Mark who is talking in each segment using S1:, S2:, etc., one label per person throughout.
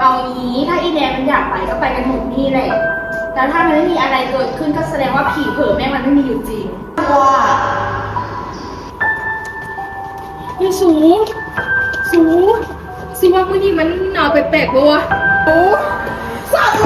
S1: เอางี้ถ้าอีแดงมันอยากไปก็ไปกันหมดนี่แหละแล้วถ้ามันไม่มีอะไรเกิดขึ้นก็แสดงว่าผีเผลอแม่งมันไม่มีอยู่จริง
S2: ว่า
S1: เฮ้ยสูสูสิว่ามื่อนี้มันหนาวแปลกๆปะวะ
S2: สั่งเห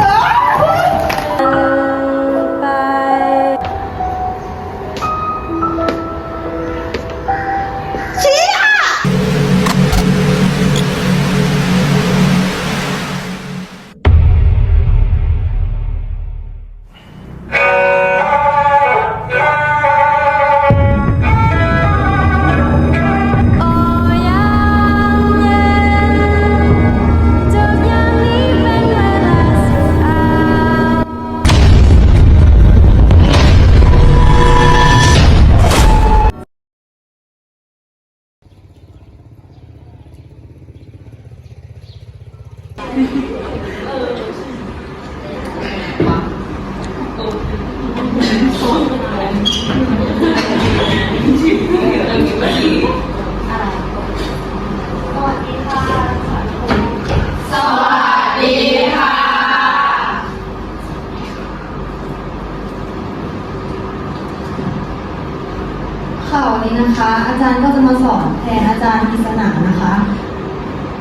S3: ค่ะวันนี้นะคะ อาจารย์ก็จะมาสอนแทนอาจารย์ปริศนานะคะ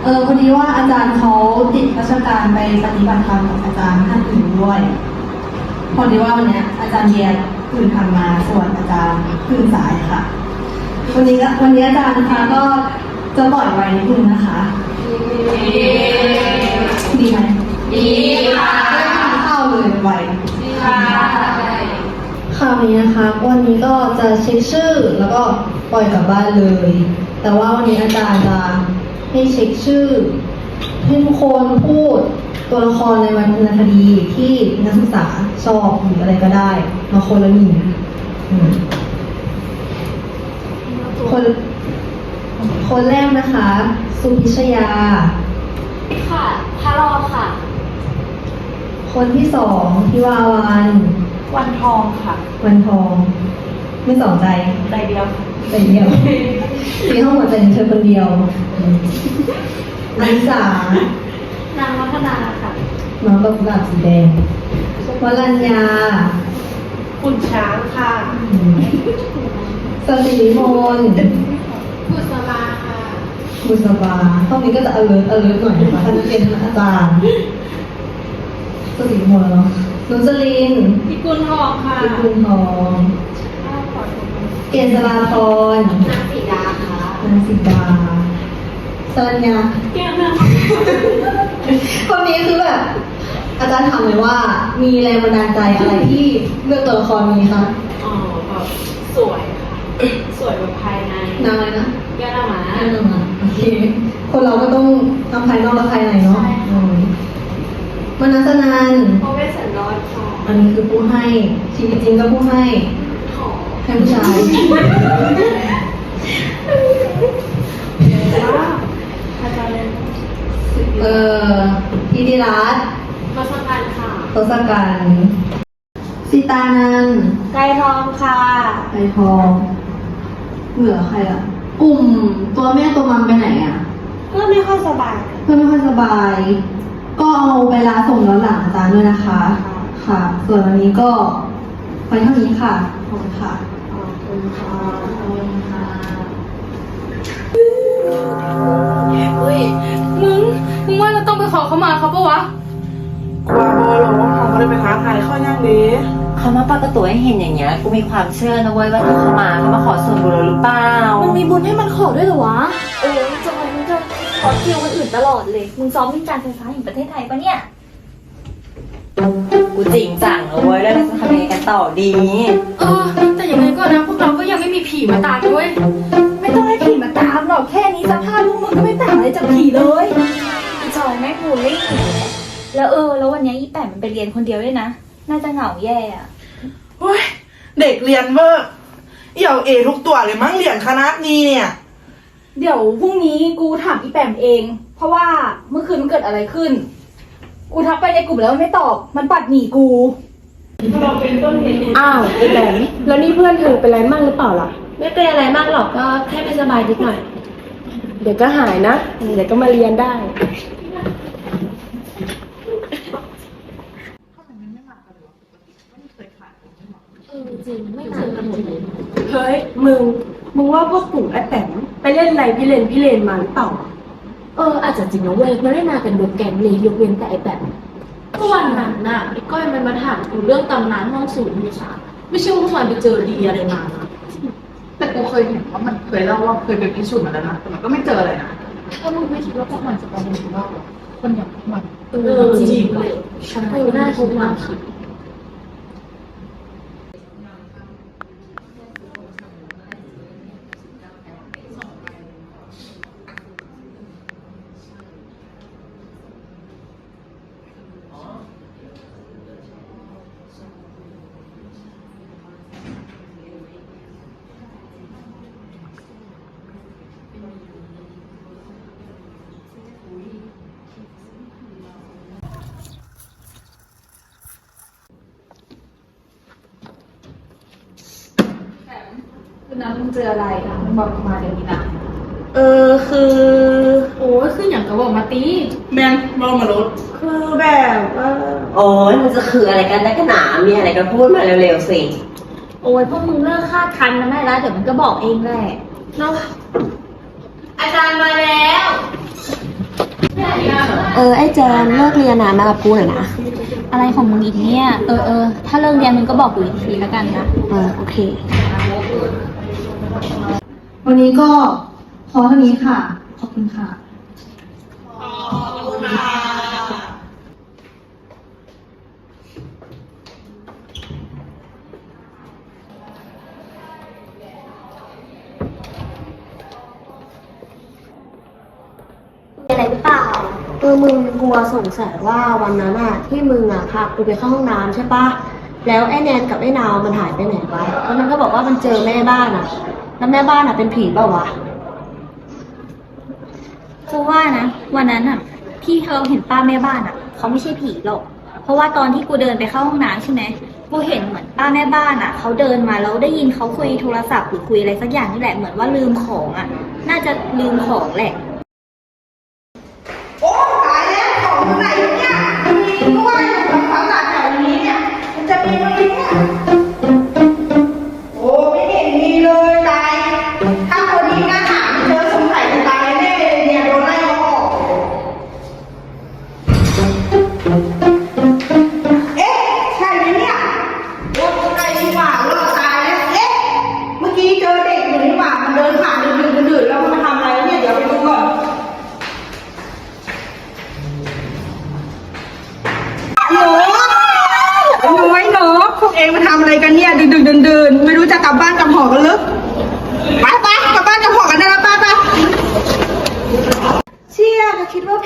S3: เออพอดีว่าอาจารย์เขาติดราชการไปปฏิบัติธรรมกับอาจารย์ท่านอื่นด้วย พอดีว่าวันเนี้ยอาจารย์เบียร์ตื่นทำมาส่วนอาจารย์ตื่นสายค่ะ วันนี้ก็วันนี้อาจารย์นะคะก็จะปล่อยไว้นิดนึงนะคะดีไหมดีค่ะได้ทานข้าวเลยไวค่ะคราวนี้นะคะ วันนี้ก็จะเช็คชื่อแล้วก็ปล่อยกลับบ้านเลย แต่ว่าวันนี้อาจารย์จะให้เช็คชื่อให้ทุกคนพูดตัวละครในวรรณคดีที่นักศึกษาชอบหรืออะไรก็ได้มาคนละหนึ่งอืม คน คนแรกนะคะ สุพิชยา
S4: ค่ะพระรอค่ะ
S3: คนที่สองพิวาวัน
S2: วันทองค่ะ
S3: วันทอง ไม่สองใจ
S2: ใจเดียว
S3: ใจเดียวมีห้องหัวใจของเธอคนเดียวอลิสานา
S4: งวัฒนาค่ะ
S3: น้องดอกกุหลาบสีแดงวรัญญา
S2: คุณช้างค่ะ
S3: อืม สศิริมน
S1: บุษบาค่ะ
S3: บุษบาห้องนี้ก็จะ alert alert หน่อยนะคะท่านเป็นอาจารย์สศิริมนเนาะนุจลิน
S1: พิกุลทองค่ะ
S3: พิกุลทองเกษราพร
S4: นางสีดาค่ะ
S3: นางสิดาสรัญญา
S1: แก้วหน้า
S3: คนนี้คือแบบอาจารย์ถามเลยว่า มีแรงบันดาลใจอะไรที่เลือกตัวละครนี้คะ
S5: อ๋อแบบสวยค่ะ สวยแบบภายใน
S3: นางอะไรนะ
S5: แก้วหน้าหมา
S3: นางมาโอเค คนเราก็ต้องทำภายนอกและภายในเนาะอืมมนัสนัน
S5: พระเวสสันดรค่ะ
S3: อันนี้คือผู้ให้ชีวิตจริงก็ผู้ให้
S5: ขอ
S3: ให้ผู้ชาย
S5: อาจารย์เลย
S3: เอ่อพิธิรัตน์
S5: มาสักการค่ะ
S3: ทศกัณฐ์สิตานันท์
S4: ไก่ทองค่ะ
S3: ไอทอง เหลือใครอะกลุ่มตัวแม่ตัวมัมไปไหนอะ
S4: ก็ไม่ค่อยสบาย
S3: เพื่อนไม่ค่อยสบาย ก็เอาเวลาส่งย้อนหลังอาจารย์ด้วยนะคะ ค่ะ ส่วนวันนี้ก็ไปเท่านี้ค่ะ ขอบคุณค่ะ
S5: ขอบคุณค่ะ
S3: ขอบคุณค่ะ
S1: เฮ้ยมึง มึงว่าเราต้องไปขอเขามาเขาปะวะ
S2: กว่าบอหรอเขาไม่ได้ไปท้าทายข้อย่างดี
S6: เขามาปรากฏตัวให้เห็นอย่างเงี้ยกูมีความเชื่อนะเว้ยว่าถ้าเขามาเขามาขอส่วนบุญเราหรือเปล่า
S4: มันมีบุญให้มันขอด้วยเหรอวะ เออจอยมึงจะขอคิวคนอื่นตลอดเลย มึงซ้อมวิ่งการไฟฟ้าแห่งประเทศไทยปะเนี่ย
S6: กูจริงจังนะเว้ยแล้วเราจะทำยังไงกันต่อดี
S1: เออ แต่ยังไงก็นะพวกเราก็ยังไม่มีผีมาตามเลยเว้ย
S4: ไม่ต้องให้ผีมาตามหรอกแค่นี้สภาพพวกมึงก็ไม่ต่างอะไรจากผีเลยจอยแม่งบูลลี่ แล้วเออ แล้ววันนี้อีแปมมันไปเรียนคนเดียวด้วยนะ น่าจะเหงาแย่อะ
S2: เฮ้ยเด็กเรียนเวอร์เอี่ยวเอทุกตัวเลยมั้งเรียนคณะนี้เนี่ย
S1: เดี๋ยวพรุ่งนี้กูถามอีแปมเอง เพราะว่าเมื่อคืนมันเกิดอะไรขึ้น กูทักไปในกลุ่มแล้วมันไม่ตอบ มันปัดหนีกู
S7: อ้าวไอ้แบมแล้วนี่เพื่อนเธอเป็นไรมั่งหรือเปล่าล่ะ
S5: ไม่เป็นอะไรมากหรอกก็แค่ไม่สบายนิดหน่อย
S7: เดี๋ยวก็หายนะ เดี๋ยวก็มาเรียนได้ มึง มึงว่าพวกกลุ่มไอ้แปมไปเล่นอะไรพี่เลนพี่เลนมาหรือเปล่า
S8: เออ อาจจะจริงนะเว้ยมันได้มากันยกแก๊งเลยยกเว้นแต่ไอ้แบบเมื่อวันนั้นน่ะไอ้ก้อยมันมาถามกูเรื่องตำนานห้องสูตรวิชาไม่ใช่ว่ามันไปเจอดีอะไรมานะ
S5: แต่กูเคยเห็นว่ามันเคยเล่าว่าเคยไปพิสูจน์มาแล้วนะแต่มันก็ไม่เจออะไรนะ
S8: ถ้ามึงไม่คิดว่าพวกมันจะไปเป็นรอบคนอย่างพวกมัน เอ
S5: เอ
S8: อ
S5: อ
S8: จ
S5: จริ
S8: ริง
S5: ง
S8: เลยใช่น่าคิดมากค่ะ
S1: คือน้ำมึงเจออะไรอะมึงบอกกูมาเดี๋ยวนี้นะ
S7: เออคือ
S8: โอ้ยขึ้นอย่างกระบอกมาตี
S2: แมนมองมาลด
S7: คือแบบว่า
S6: โอ้ยมันจะคืออะไรกันนักกันหนามีอะไรก็พูดมาเร็วๆสิ
S4: โอ้ยพวกมึงเลิกคาดคันมันได้แล้วเดี๋ยวมันก็บอกเองแหละ
S7: เนาะ
S4: อาจารย์มาแล้ว
S9: เออไอ้แจนเลิกเรียนนะมากับกูหน่อยนะ
S4: อะไรของมึงอีกเนี่ยเออเออถ้าเลิกเรียนมึงก็บอกกูอีกทีแล้วกันนะ
S9: เออโอเค
S3: วันนี้ก็พอเท่านี้ค่ะ ขอบคุณค่ะ
S4: อะไรหรือเปล่า
S9: เออมึงกลัวสงสัยว่าวันนั้นอะที่มึงอะพากูไปเข้าห้องน้ำใช่ปะแล้วไอ้แนนกับไอ้นาวมันหายไปไหนวะแล้วมันก็บอกว่ามันเจอแม่บ้านอะ แล้วแม่บ้านอะเป็นผีเปล่าวะ
S4: กูว่านะวันนั้นอะ ที่เราเห็นป้าแม่บ้านอะ เขาไม่ใช่ผีหรอก เพราะว่าตอนที่กูเดินไปเข้าห้องน้ำใช่ไหมกูเห็นเหมือนป้าแม่บ้านอะเขาเดินมาแล้วได้ยินเขาคุยโทรศัพท์หรือคุยอะไรสักอย่างนี่แหละเหมือนว่าลืมของอะ น่าจะลืมของแหละ
S2: โอ้ตายแล้วของไหนเนี่ยมันมีด้วยอยู่กับควาหลักแถวนี้เนี่ยมันจะมีไหมเนี่ย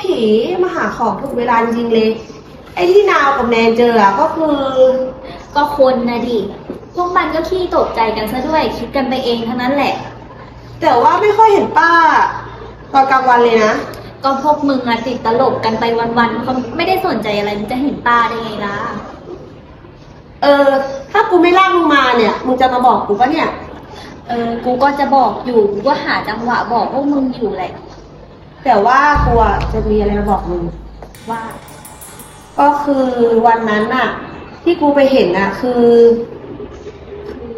S9: ผีมาหาของถูกเวลาจริงๆเลย ไอ้ที่นาวกับแนนเจออะก็คือ
S4: ก็คนนะดิ พวกมันก็ขี้ตกใจกันซะด้วย คิดกันไปเองทั้งนั้นแหละ
S9: แต่ว่าไม่ค่อยเห็นป้าตอนกลางวันเลยนะ
S4: ก็พวกมึงอะติดตลกกันไปวันๆเขาไม่ได้สนใจอะไรมึงจะเห็นป้าได้ไงล่ะ
S9: เออ ถ้ากูไม่ลากมึงมาเนี่ย มึงจะมาบอกกูปะเนี่ย
S4: เออ กูก็จะบอกอยู่ กูก็หาจังหวะบอกพวกมึงอยู่แหละ
S9: แต่ว่ากูอะจะมีอะไรมาบอกมึง
S4: ว่า
S9: ก็คือวันนั้นน่ะที่กูไปเห็นน่ะคือ
S4: คือ